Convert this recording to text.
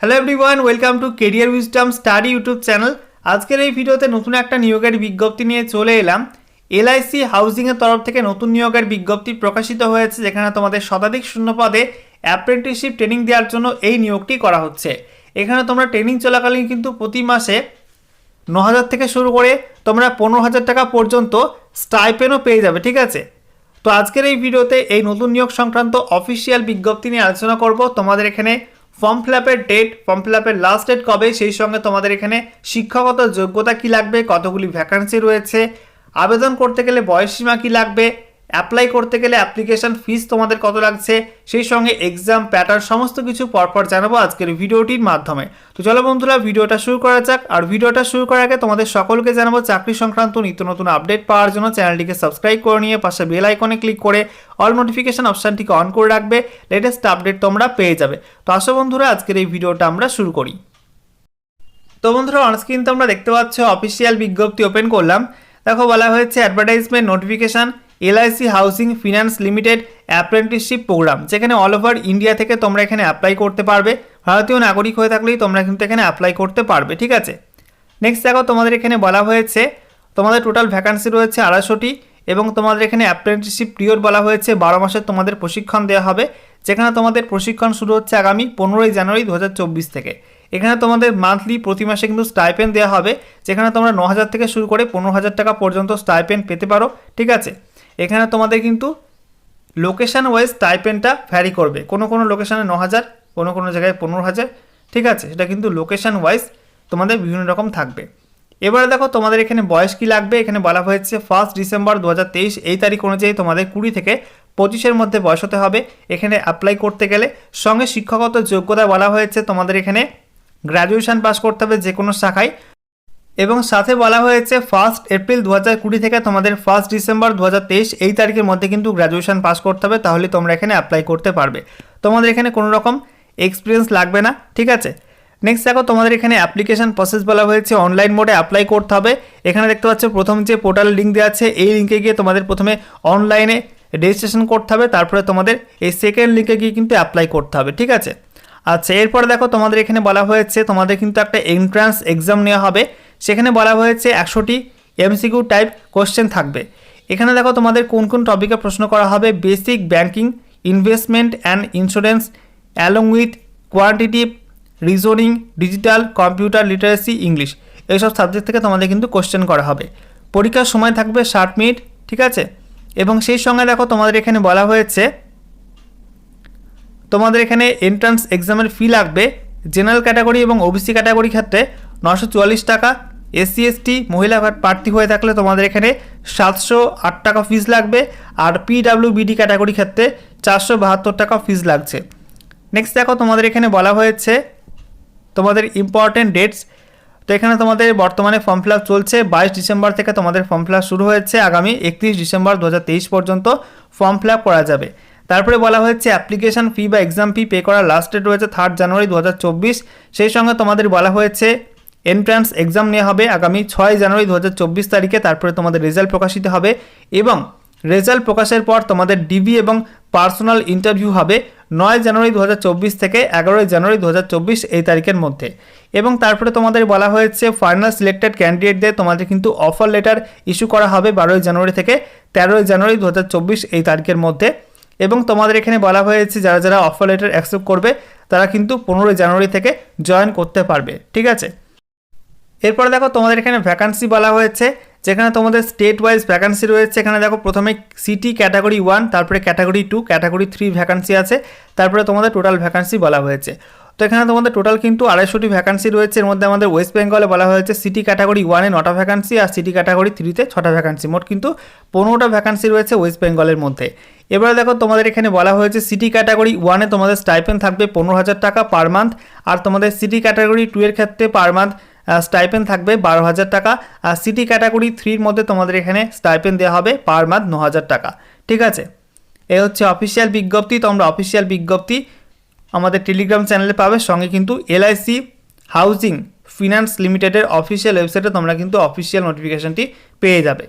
Hello everyone welcome to career wisdom study YouTube channel আজকের এই ভিডিওতে নতুন একটা নিয়োগের বিজ্ঞপ্তি নিয়ে চলে এলাম। এলআইসি হাউজিংয়ের তরফ থেকে নতুন নিয়োগের বিজ্ঞপ্তি প্রকাশিত হয়েছে, যেখানে তোমাদের শতাধিক শূন্য পদে অ্যাপ্রেন্টিসশিপ ট্রেনিং দেওয়ার জন্য এই নিয়োগটি করা হচ্ছে। এখানে তোমরা ট্রেনিং চলাকালীন কিন্তু প্রতি মাসে ন হাজার থেকে শুরু করে তোমরা পনেরো হাজার টাকা পর্যন্ত স্টাইপেনও পেয়ে যাবে, ঠিক আছে? তো আজকের এই ভিডিওতে এই নতুন নিয়োগ সংক্রান্ত অফিসিয়াল বিজ্ঞপ্তি নিয়ে আলোচনা করব। তোমাদের এখানে ফর্ম ফিল আপের ডেট ফর্ম ফিল আপের লাস্ট ডেট কবে? সেই সঙ্গে তোমাদের এখানে শিক্ষাগত যোগ্যতা কি লাগবে? কতগুলি ভ্যাকান্সি রয়েছে? আবেদন করতে গেলে বয়সসীমা কি লাগবে? অ্যাপ্লাই করতে গেলে অ্যাপ্লিকেশন ফিস তোমাদের কত লাগছে, সেই সঙ্গে এক্সাম প্যাটার্ন সমস্ত কিছু পরপর জানাব আজকের ভিডিওটির মাধ্যমে। তো চলো বন্ধুরা, ভিডিওটা শুরু করা যাক। আর ভিডিওটা শুরু করার আগে তোমাদের সকলকে জানাব, চাকরি সংক্রান্ত নিত্য নতুন আপডেট পাওয়ার জন্য চ্যানেলটিকে সাবস্ক্রাইব করে নিয়ে পাশে বেল আইকনে ক্লিক করে অল নোটিফিকেশন অপশানটিকে অন করে রাখবে। লেটেস্ট আপডেট তোমরা পেয়ে যাবে। তো আসো বন্ধুরা, আজকের এই ভিডিওটা আমরা শুরু করি। তো বন্ধুরা অনস্ক্রিন তোমরা দেখতে পাচ্ছ অফিসিয়াল বিজ্ঞপ্তি ওপেন করলাম। দেখো বলা হয়েছে advertisement notification LIC housing finance limited apprenticeship programme, যেখানে অল ওভার ইন্ডিয়া থেকে তোমরা এখানে অ্যাপ্লাই করতে পারবে। ভারতীয় নাগরিক হয়ে থাকলেই তোমরা কিন্তু এখানে অ্যাপ্লাই করতে পারবে, ঠিক আছে? নেক্সট দেখো, তোমাদের এখানে বলা হয়েছে, তোমাদের টোটাল ভ্যাকান্সি রয়েছে আড়াইশোটি এবং তোমাদের এখানে অ্যাপ্রেন্টিসশিপ পিরিয়ড বলা হয়েছে বারো মাসের তোমাদের প্রশিক্ষণ দেওয়া হবে, যেখানে তোমাদের প্রশিক্ষণ শুরু হচ্ছে আগামী পনেরোই জানুয়ারি দু হাজার চব্বিশ থেকে। এখানে তোমাদের মান্থলি প্রতি মাসে কিন্তু স্টাইপেন দেওয়া হবে, যেখানে তোমরা ন হাজার থেকে শুরু করে পনেরো হাজার টাকা পর্যন্ত স্টাইপেন পেতে পারো, ঠিক আছে? এখানে তোমাদের কিন্তু লোকেশান ওয়াইজ স্টাইপেনটা ভ্যারি করবে। কোনো কোনো লোকেশানে ন হাজার, কোনো কোনো জায়গায় পনেরো হাজার, ঠিক আছে? সেটা কিন্তু লোকেশান ওয়াইজ তোমাদের বিভিন্ন রকম থাকবে। এবারে দেখো তোমাদের এখানে বয়স কি লাগবে? এখানে বলা হয়েছে ফার্স্ট ডিসেম্বর দু হাজার তেইশ, এই তারিখ অনুযায়ী তোমাদের কুড়ি থেকে পঁচিশের মধ্যে বয়স হতে হবে। এখানে অ্যাপ্লাই করতে গেলে সঙ্গে শিক্ষাগত যোগ্যতা বলা হয়েছে। তোমাদের এখানে গ্র্যাজুয়েশন পাস করতে হবে যে কোনো শাখায়। এবং সাথে বলা হয়েছে ফার্স্ট এপ্রিল দু হাজার কুড়ি থেকে তোমাদের ফার্স্ট ডিসেম্বর দু হাজার তেইশ এই তারিখের মধ্যে কিন্তু গ্র্যাজুয়েশন পাস করতে হবে, তাহলে তোমরা এখানে অ্যাপ্লাই করতে পারবে। তোমাদের এখানে কোনো রকম এক্সপিরিয়েন্স লাগবে না, ঠিক আছে? নেক্সট দেখো, তোমাদের এখানে অ্যাপ্লিকেশন প্রসেস বলা হয়েছে অনলাইন মোডে অ্যাপ্লাই করতে হবে। এখানে দেখতে পাচ্ছ, প্রথম যে পোর্টাল লিঙ্ক দেওয়া আছে, এই লিঙ্কে গিয়ে তোমাদের প্রথমে অনলাইনে রেজিস্ট্রেশন করতে হবে, তারপরে তোমাদের এই সেকেন্ড লিঙ্কে গিয়ে কিন্তু অ্যাপ্লাই করতে হবে, ঠিক আছে? আচ্ছা এরপর দেখো, তোমাদের এখানে বলা হয়েছে, তোমাদের কিন্তু একটা এন্ট্রান্স এক্সাম নেওয়া হবে। সেখানে বলা হয়েছে একশোটি এমসিকিউ টাইপ কোশ্চেন থাকবে। এখানে দেখো তোমাদের কোন কোন টপিকে প্রশ্ন করা হবে। Basic banking investment and insurance along with quantitative reasoning digital computer literacy English এইসব সাবজেক্ট থেকে তোমাদের কিন্তু কোশ্চেন করা হবে। পরীক্ষার সময় থাকবে ষাট মিনিট, ঠিক আছে? এবং সেই সঙ্গে দেখো তোমাদের এখানে বলা হয়েছে, তোমাদের এখানে এন্ট্রান্স এক্সামের ফি লাগবে। জেনারেল ক্যাটাগরি এবং ওবিসি ক্যাটাগরি ক্ষেত্রে নশো টাকা। এসসি, এসটি, মহিলা প্রার্থী হয়ে থাকলে তোমাদের এখানে সাতশো আট টাকা ফিস লাগবে আর পিডাব্লিউ বিডি ক্যাটাগরি ক্ষেত্রে চারশো বাহাত্তর টাকা ফিস লাগছে। নেক্সট দেখো, তোমাদের এখানে বলা হয়েছে তোমাদের ইম্পর্টেন্ট ডেটস তো এখানে তোমাদের বর্তমানে ফর্ম ফিল চলছে। বাইশ ডিসেম্বর থেকে তোমাদের ফর্ম ফিল শুরু হয়েছে। আগামী একত্রিশ ডিসেম্বর দু হাজার তেইশ পর্যন্ত ফর্ম ফিল করা যাবে। তারপরে বলা হয়েছে অ্যাপ্লিকেশন ফি বা এক্সাম ফি পে করার লাস্ট ডেট রয়েছে থার্ড জানুয়ারি দু হাজার চব্বিশ। সেই সঙ্গে তোমাদের বলা হয়েছে এন্ট্রান্স এক্সাম নেওয়া হবে আগামী ছয় জানুয়ারি দু হাজার চব্বিশ তারিখে, তারপরে তোমাদের রেজাল্ট প্রকাশিত হবে এবং রেজাল্ট প্রকাশের পর তোমাদের ডিবি এবং পার্সোনাল ইন্টারভিউ হবে নয় জানুয়ারি দু হাজার চব্বিশ থেকে এগারোই জানুয়ারি দু হাজার চব্বিশ এই তারিখের মধ্যে। এবং তারপরে তোমাদের বলা হয়েছে ফাইনাল সিলেক্টেড ক্যান্ডিডেটদের তোমাদের কিন্তু অফার লেটার ইস্যু করা হবে বারোই জানুয়ারি থেকে তেরোই জানুয়ারি দু হাজার চব্বিশ এই তারিখের মধ্যে। এবং তোমাদের এখানে বলা হয়েছে যারা যারা অফার লেটার অ্যাকসেপ্ট করবে, তারা কিন্তু পনেরোই জানুয়ারি থেকে জয়েন করতে পারবে। ঠিক আছে? এরপরে দেখো তোমাদের এখানে ভ্যাকান্সি বলা হয়েছে, যেখানে তোমাদের স্টেট ওয়াইজ ভ্যাকান্সি রয়েছে। এখানে দেখো প্রথমে সিটি ক্যাটাগরি ওয়ান তারপরে category two category three vacancy আছে, তারপরে তোমাদের টোটাল ভ্যাকান্সি বলা হয়েছে। তো এখানে তোমাদের টোটাল কিন্তু আড়াইশোটি ভ্যাকান্সি রয়েছে। এর মধ্যে আমাদের ওয়েস্ট বেঙ্গলে বলা হয়েছে সিটি ক্যাটাগরি ওয়ানে নটা ভ্যাকান্সি আর সিটি ক্যাটাগরি থ্রিতে ছটা ভ্যাকান্সি মোট কিন্তু পনেরোটা ভ্যাকান্সি রয়েছে ওয়েস্ট বেঙ্গলের মধ্যে। এবারে দেখো তোমাদের এখানে বলা হয়েছে সিটি ক্যাটাগরি ওয়ানে তোমাদের স্টাইপেন থাকবে পনেরো হাজার টাকা পার মান্থ আর তোমাদের সিটি ক্যাটাগরি টু এর ক্ষেত্রে পার মান্থ স্টাইপেন থাকবে বারো হাজার টাকা। আর সিটি ক্যাটাগরি থ্রির মধ্যে তোমাদের এখানে স্টাইপেন দেওয়া হবে পার মান্থ ন হাজার টাকা। ঠিক আছে? এ হচ্ছে অফিসিয়াল বিজ্ঞপ্তি, তোমরা অফিসিয়াল বিজ্ঞপ্তি আমাদের টেলিগ্রাম চ্যানেলে পাবে। সঙ্গে কিন্তু এলআইসি হাউজিং ফিনান্স লিমিটেডের অফিসিয়াল ওয়েবসাইটে তোমরা কিন্তু অফিসিয়াল নোটিফিকেশনটি পেয়ে যাবে।